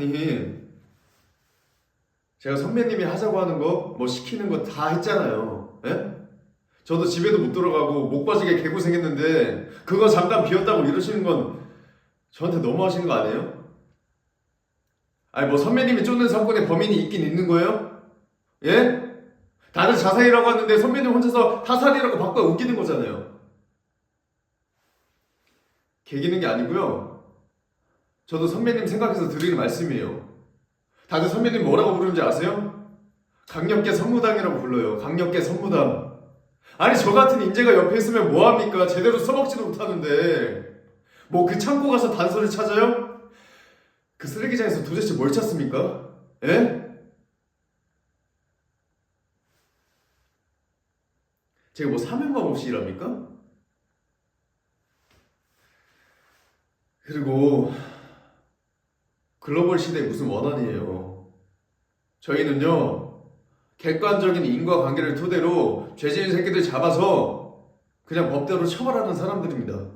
아니 제가 선배님이 하자고 하는 거 뭐 시키는 거 다 했잖아요. 예? 저도 집에도 못 들어가고 목 빠지게 개고생했는데 그거 잠깐 비웠다고 이러시는 건 저한테 너무 하신 거 아니에요? 아니 뭐 선배님이 쫓는 사건의 범인이 있긴 있는 거예요? 예? 다들 자살이라고 하는데 선배님 혼자서 타살이라고 바꿔 웃기는 거잖아요. 개기는 게 아니고요. 저도 선배님 생각해서 드리는 말씀이에요. 다들 선배님 뭐라고 부르는지 아세요? 강력계 선무당이라고 불러요. 강력계 선무당. 아니 저 같은 인재가 옆에 있으면 뭐합니까? 제대로 써먹지도 못하는데 뭐 그 창고 가서 단서를 찾아요? 그 쓰레기장에서 도대체 뭘 찾습니까? 예? 제가 뭐 사명감 없이 일합니까? 그리고 글로벌 시대에 무슨 원한이에요. 저희는요, 객관적인 인과관계를 토대로 죄지은 새끼들 잡아서 그냥 법대로 처벌하는 사람들입니다.